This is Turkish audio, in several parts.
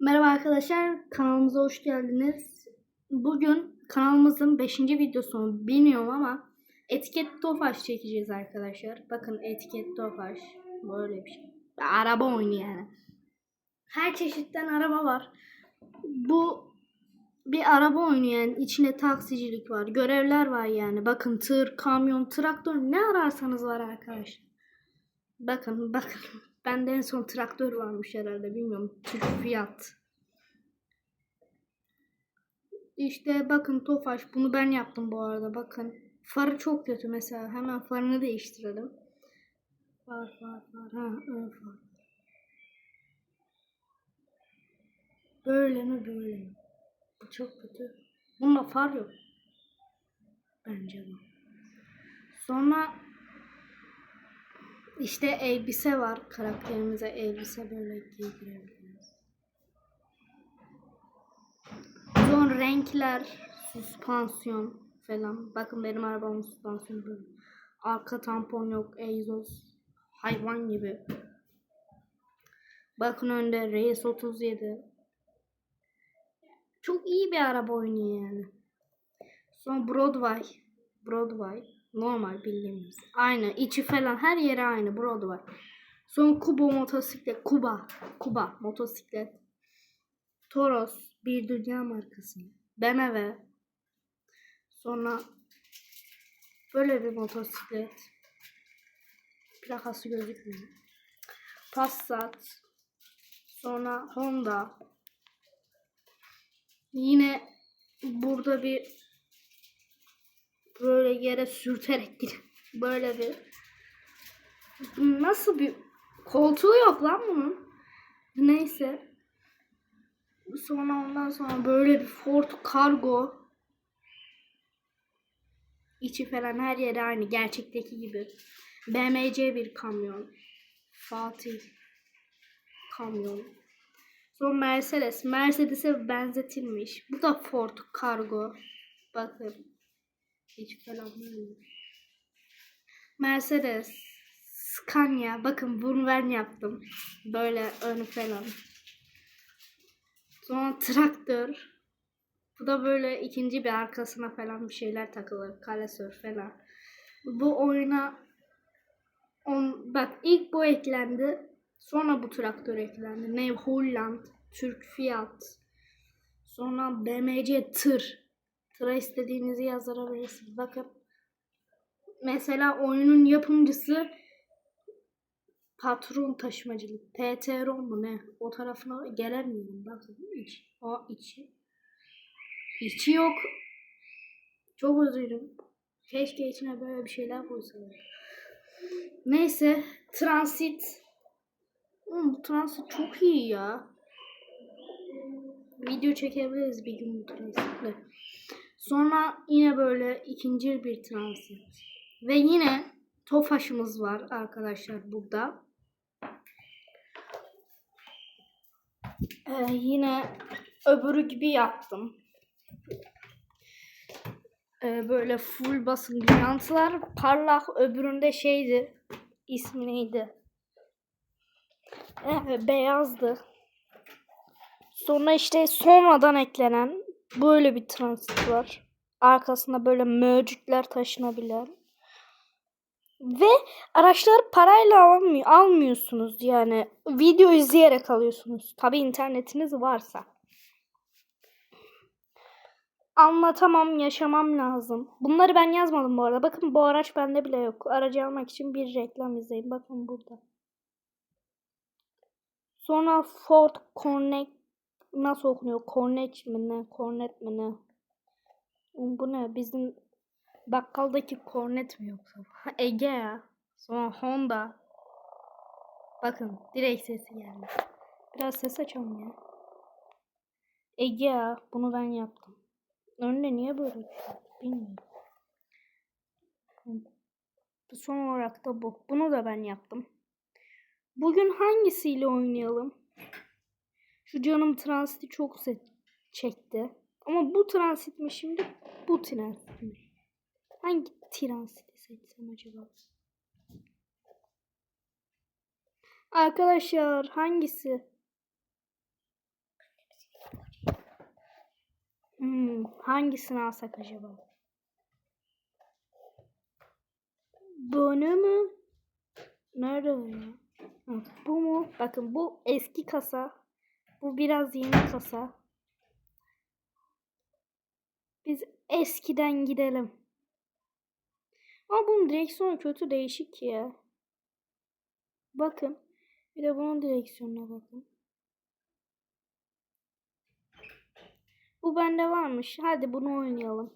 Merhaba arkadaşlar, kanalımıza hoş geldiniz. Bugün kanalımızın 5. videosunu bilmiyorum ama etiket tofaş çekeceğiz arkadaşlar. Bakın etiket tofaş böyle bir şey. Araba oyunu yani. Her çeşitten araba var. Bu bir araba oyunu yani. İçinde taksicilik var, görevler var yani. Bakın tır, kamyon, traktör ne ararsanız var arkadaşlar. Bakın bakın. Bende en son traktör varmış herhalde bilmiyorum. Türk fiyat. İşte bakın Tofaş bunu ben yaptım bu arada bakın. Farı çok kötü mesela. Hemen farını değiştirelim. Far far far. Ha, far. Böyle mi böyle mi? Bu çok kötü. Bunda far yok. Bence bu. Sonra işte elbise var. Karakterimize elbise böyle giydirebiliriz. Son renkler, süspansiyon falan. Bakın benim arabamın süspansiyonu böyle. Arka tampon yok, egzoz. Hayvan gibi. Bakın önde RS37. Çok iyi bir araba oynuyor yani. Son Broadway. Broadway. Normal bildiğimiz. Aynı. içi falan her yeri aynı. Broadway. Son Kubo motosiklet. Kuba. Kuba motosiklet. Toros. Bir dünya markası. BMW. Sonra böyle bir motosiklet. Plakası gözükmüyor. Passat. Sonra Honda. Yine burada bir böyle yere sürterek gidip böyle bir nasıl bir koltuğu yok lan bunun. Neyse. Sonra ondan sonra böyle bir Ford Cargo içi falan her yeri aynı gerçekteki gibi. BMC bir kamyon. Fatih kamyon. Sonra Mercedes. Mercedes'e benzetilmiş. Bu da Ford Cargo. Bakın. Hiç falan. Mercedes. Scania. Bakın bunu ben yaptım. Böyle önü falan. Sonra traktör. Bu da böyle ikinci bir arkasına falan bir şeyler takılır. Kalesör falan. Bu oyuna on, bak ilk bu eklendi. Sonra bu traktör eklendi. Ne Holland, Türk Fiat. Sonra BMC tır. Tıra istediğinizi yazdırabilirsiniz. Bakın. Mesela oyunun yapımcısı patron taşımacılık. PTRON mu ne? O tarafına gelemiyorum. Bakın iç. O içi. İçi yok. Çok üzüldüm. Keşke içine böyle bir şeyler koysalar. Neyse. Transit. Hmm, transit çok iyi ya. Video çekebiliriz bir gün transitle. Sonra yine böyle ikinci bir transit. Ve yine Tofaş'ımız var arkadaşlar burada. Ee, yine öbürü gibi yaptım. Ee, böyle full basın jantılar parlak öbüründe şeydi. İsmi neydi? Evet beyazdı. Sonra işte sonradan eklenen böyle bir transit var. Arkasında böyle mövcükler taşınabilen. Ve araçları parayla almıyor, almıyorsunuz yani. Video izleyerek alıyorsunuz. Tabi internetiniz varsa. Anlatamam, yaşamam lazım. Bunları ben yazmadım bu arada. Bakın bu araç bende bile yok. Aracı almak için bir reklam izleyin. Bakın burada. Sonra Ford Connect nasıl okunuyor? Cornet mi ne? Cornet mi ne? Bu ne? Bizim bakkaldaki Cornet mi yoksa? Ege ya. Sonra Honda. Bakın direkt sesi geldi. Biraz ses açalım ya. Ege ya. Bunu ben yaptım. Önde niye böyle bir şey? Bilmiyorum. Son olarak da bu. Bunu da ben yaptım. Bugün hangisiyle oynayalım? Şu canım transiti çok çekti. Ama bu transit mi şimdi? Bu transit mi? Hangi transiti seçsem acaba? Arkadaşlar hangisi? Hmm, hangisini alsak acaba? Bunu mu? Nerede o ya? Bu mu? Bakın bu eski kasa. Bu biraz yeni kasa. Biz eskiden gidelim. Ama bunun direksiyonu kötü değişik ya. Bakın. Bir de bunun direksiyonuna bakın. Bu bende varmış. Hadi bunu oynayalım.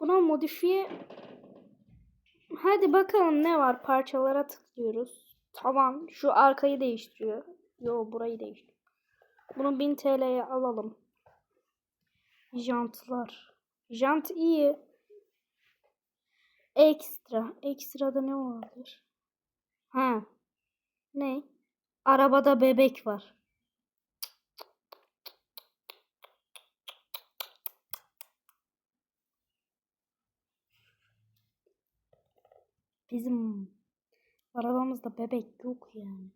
Buna modifiye Hadi bakalım ne var? Parçalara tıklıyoruz. Tamam. Şu arkayı değiştiriyor. Yo burayı değiştiriyor. Bunu 1000 TL'ye alalım. Jantlar. Jant iyi. Ekstra. Ekstrada ne olabilir? Ha. Ne? Arabada bebek var. Bizim arabamızda bebek yok yani.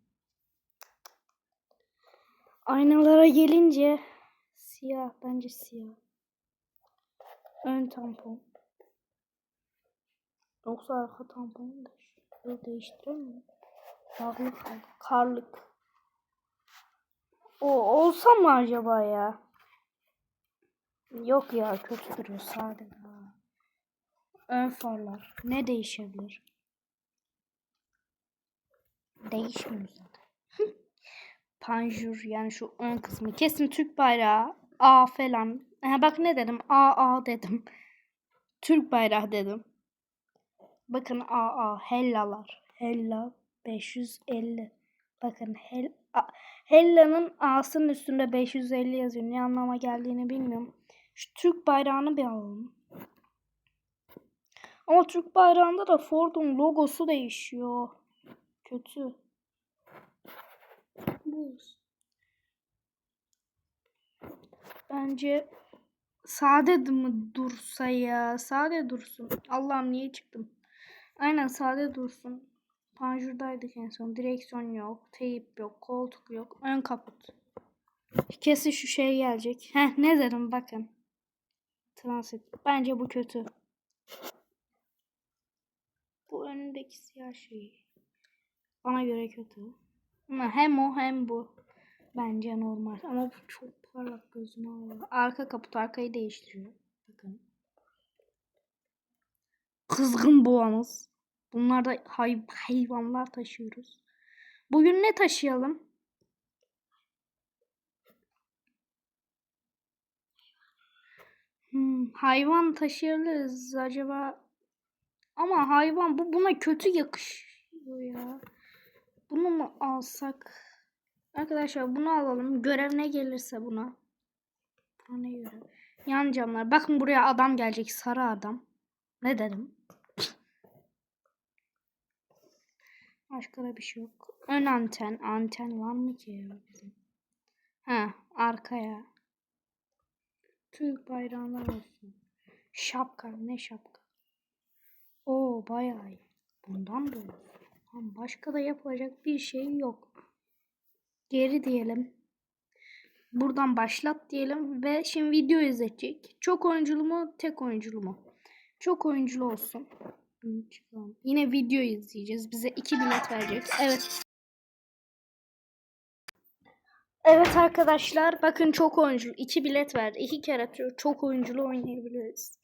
Aynalara gelince siyah bence siyah. Ön tampon. Yoksa arka tamponu da şöyle değiştiremiyor. Yağlı kar- karlık. O olsa mı acaba ya? Yok ya kötü duruyor sade daha. Ön farlar. Ne değişebilir? Değişmiyor zaten. Panjur yani şu ön kısmı. Kesin Türk bayrağı. A falan. Ha, bak ne dedim? A A dedim. Türk bayrağı dedim. Bakın A A. Hellalar. Hella 550. Bakın Hel Hella'nın A'sının üstünde 550 yazıyor. Ne anlama geldiğini bilmiyorum. Şu Türk bayrağını bir alalım. Ama Türk bayrağında da Ford'un logosu değişiyor. Kötü. Bu. Bence sade mi dursa ya? Sade dursun. Allah'ım niye çıktım? Aynen sade dursun. Panjurdaydık en son. Direksiyon yok. Teyip yok. Koltuk yok. Ön kaput. Kesin şu şey gelecek. Heh ne dedim bakın. Transit. Bence bu kötü. Bu önündeki siyah şey. Bana göre kötü. Ama hem o hem bu. Bence normal. Ama bu çok parlak gözüme alıyor. Arka kaput arkayı değiştiriyor. Bakın. Kızgın boğamız. Bunlar da hay hayvanlar taşıyoruz. Bugün ne taşıyalım? Hmm, hayvan taşıyabiliriz acaba. Ama hayvan bu buna kötü yakışıyor ya. Bunu mu alsak? Arkadaşlar bunu alalım. Görev ne gelirse buna. Buna ne görev? Yan camlar. Bakın buraya adam gelecek. Sarı adam. Ne dedim? Başka da bir şey yok. Ön anten. Anten var mı ki? Ha, arkaya. Türk bayrağından olsun. Şapka. Ne şapka? Oo bayağı iyi. Bundan da olur. Başka da yapılacak bir şey yok. Geri diyelim. Buradan başlat diyelim ve şimdi video izletecek. Çok oyunculu mu, tek oyunculu mu? Çok oyunculu olsun. Yine video izleyeceğiz. Bize iki bilet verecek. Evet. Evet arkadaşlar bakın çok oyunculu. iki bilet verdi. İki kere. Çok oyunculu oynayabiliriz.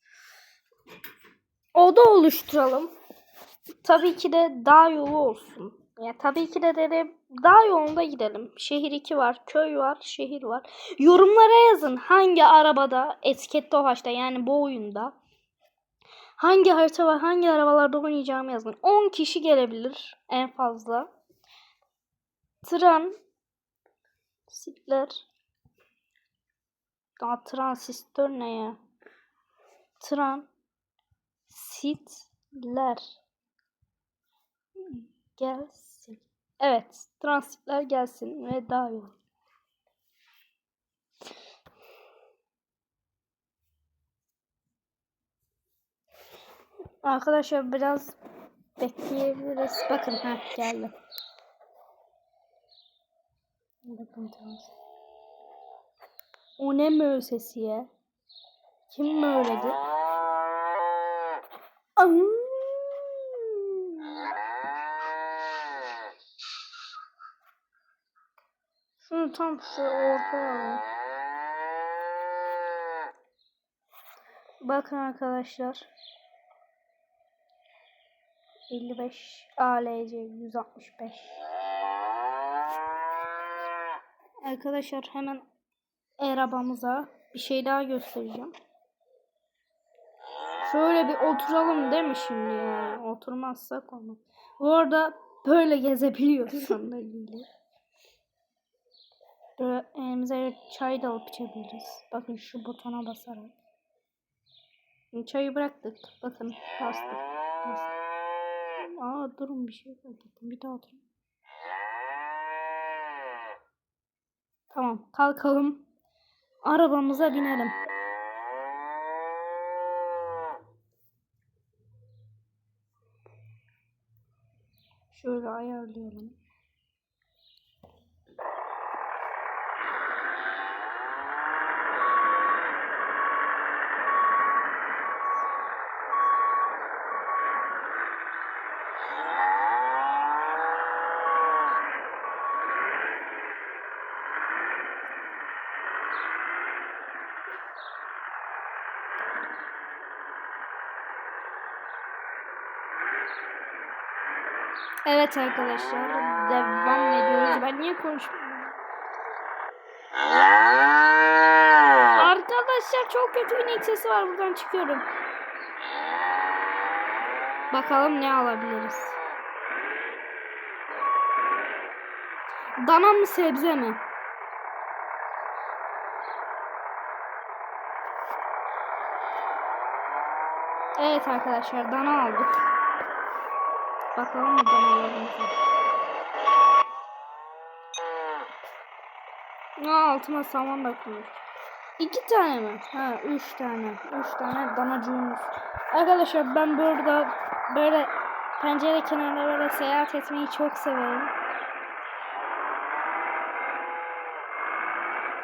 Oda oluşturalım. Tabii ki de dağ yolu olsun. Ya tabii ki de dedim dağ yolunda gidelim. Şehir 2 var, köy var, şehir var. Yorumlara yazın hangi arabada etiket Tofaş'ta yani bu oyunda hangi harita var, hangi arabalarda oynayacağımı yazın. 10 kişi gelebilir en fazla. Tran sitler Aa, transistör ne ya? Tran sitler gelsin. Evet, transitler gelsin ve dahil. ol. Arkadaşlar biraz bekleyebiliriz. Bakın ha geldi. Bakın transit. O ne mö sesi ya? Kim möyledi? Am. Tam şu ortaya alalım. Bakın arkadaşlar. 55 ALC 165. Arkadaşlar hemen arabamıza bir şey daha göstereceğim. Şöyle bir oturalım değil mi şimdi yani? Oturmazsak olmaz. Bu arada böyle gezebiliyoruz sandalyeyle. Böyle elimize çay da alıp içebiliriz. Bakın şu butona basarak. Şimdi çayı bıraktık. Bakın bastık. bastık. Aa durun bir şey fark. Bir daha oturun. Tamam kalkalım. Arabamıza binelim. Şöyle ayarlayalım. Evet arkadaşlar devam ediyoruz. Ben niye konuşmuyorum? Arkadaşlar çok kötü bir inek sesi var. Buradan çıkıyorum. Bakalım ne alabiliriz. Dana mı sebze mi? Evet arkadaşlar dana aldık. Bakalım mı danalarımıza. Aa, altıma saman da koymuş. İki tane mi? Ha üç tane. Üç tane danacığımız. Arkadaşlar ben burada böyle pencere kenarında böyle seyahat etmeyi çok severim.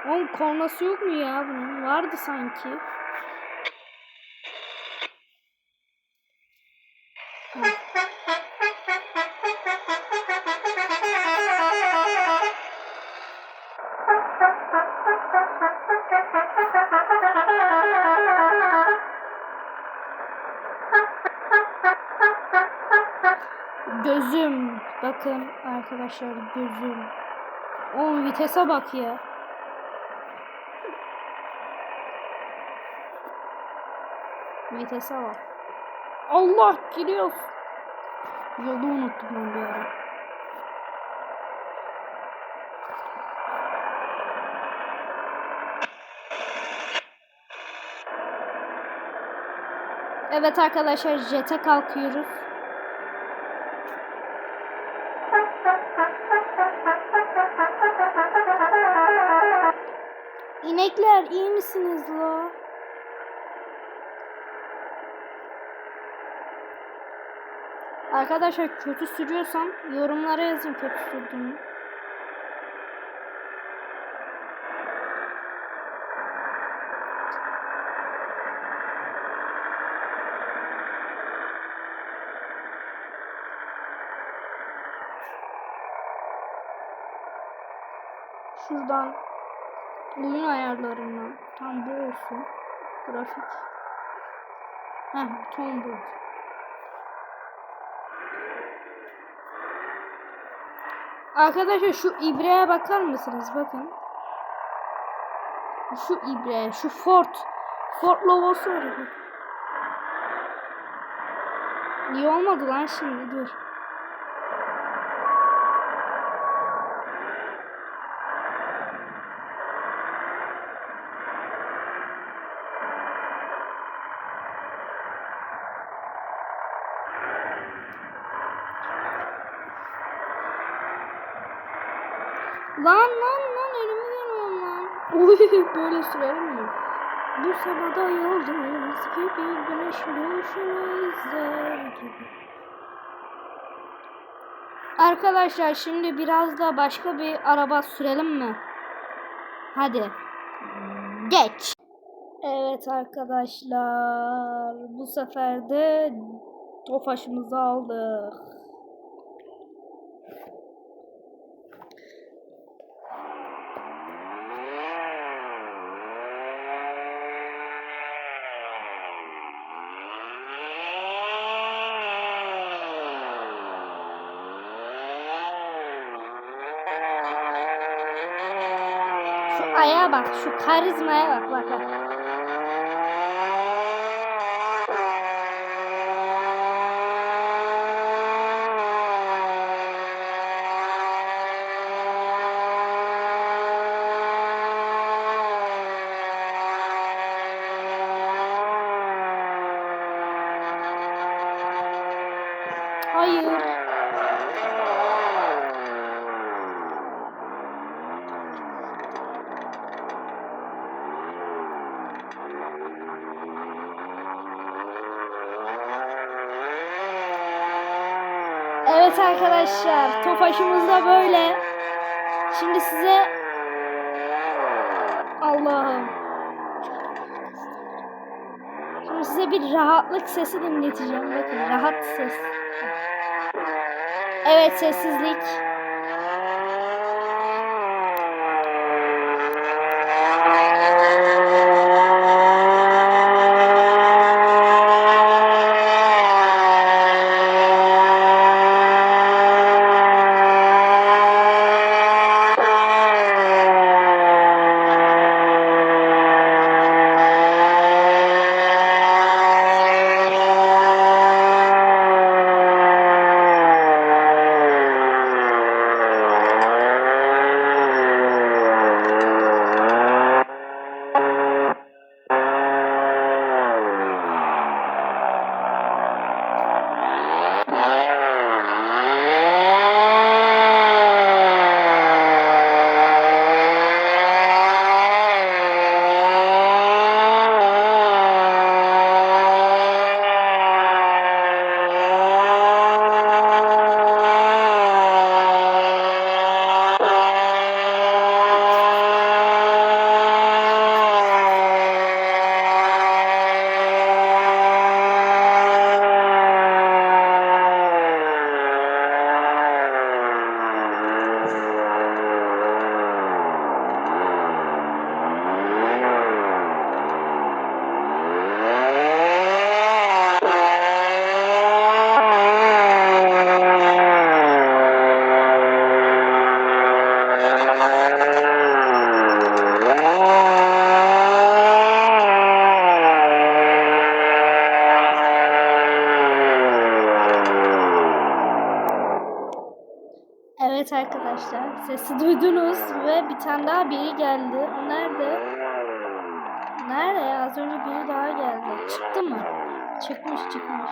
Oğlum kornası yok mu ya bunun? Vardı sanki. Bakın arkadaşlar gözüm. O vitese bak ya. Vitese bak. Allah gidiyor. Yolu unuttum ben bir ara. Evet arkadaşlar jete kalkıyoruz. İnekler iyi misiniz la? Arkadaşlar kötü sürüyorsam yorumlara yazın kötü sürdüğümü. Şuradan oyun ayarlarından tam bu olsun. Grafik. Heh, ton bu. Arkadaşlar şu ibreye bakar mısınız? Bakın. Şu ibre, şu Ford. Ford logosu var. İyi olmadı lan şimdi dur. Lan lan lan elimi yanıyorum lan. Uy böyle sürerim mi? Bu sabahda yıldız gibi güneş boşuna izler gibi. Arkadaşlar şimdi biraz da başka bir araba sürelim mi? Hadi. Geç. Evet arkadaşlar. Bu sefer de Tofaş'ımızı aldık. Şu karizmaya arkadaşlar, Tofaş'ımız da böyle. Şimdi size Allah'ım. Şimdi size bir rahatlık sesi dinleteceğim. Bakın rahat ses. Evet sessizlik. Arkadaşlar sesi duydunuz ve bir tane daha biri geldi. O nerede? Nerede ya? Az önce biri daha geldi. Çıktı mı? Çıkmış çıkmış.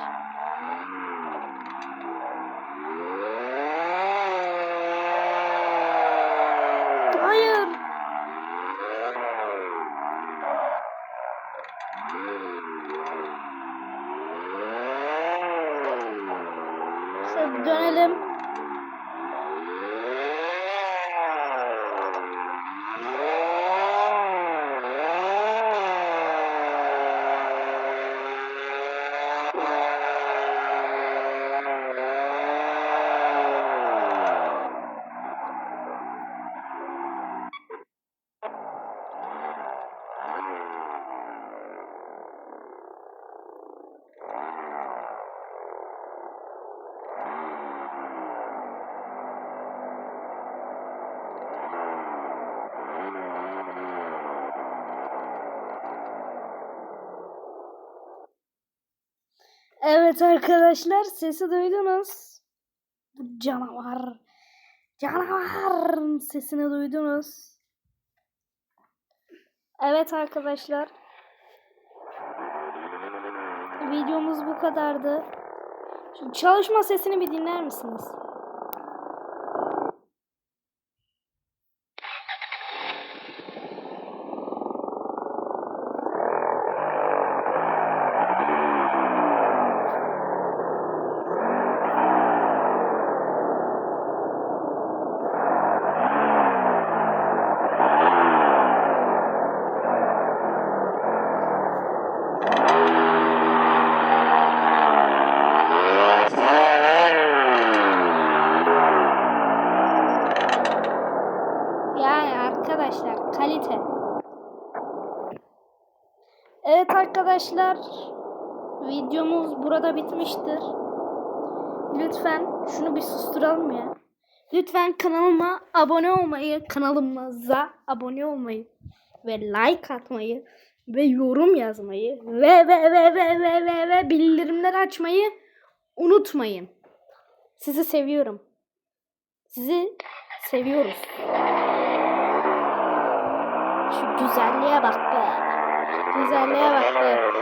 Evet arkadaşlar sesi duydunuz. Bu canavar. Canavar sesini duydunuz. Evet arkadaşlar. Videomuz bu kadardı. Şimdi çalışma sesini bir dinler misiniz? Kalite. Evet arkadaşlar. Videomuz burada bitmiştir. Lütfen şunu bir susturalım ya. Lütfen kanalıma abone olmayı, kanalımıza abone olmayı ve like atmayı ve yorum yazmayı ve ve ve ve ve ve, ve bildirimler açmayı unutmayın. Sizi seviyorum. Sizi seviyoruz. Güzelliğe bak be. Güzelliğe bak be.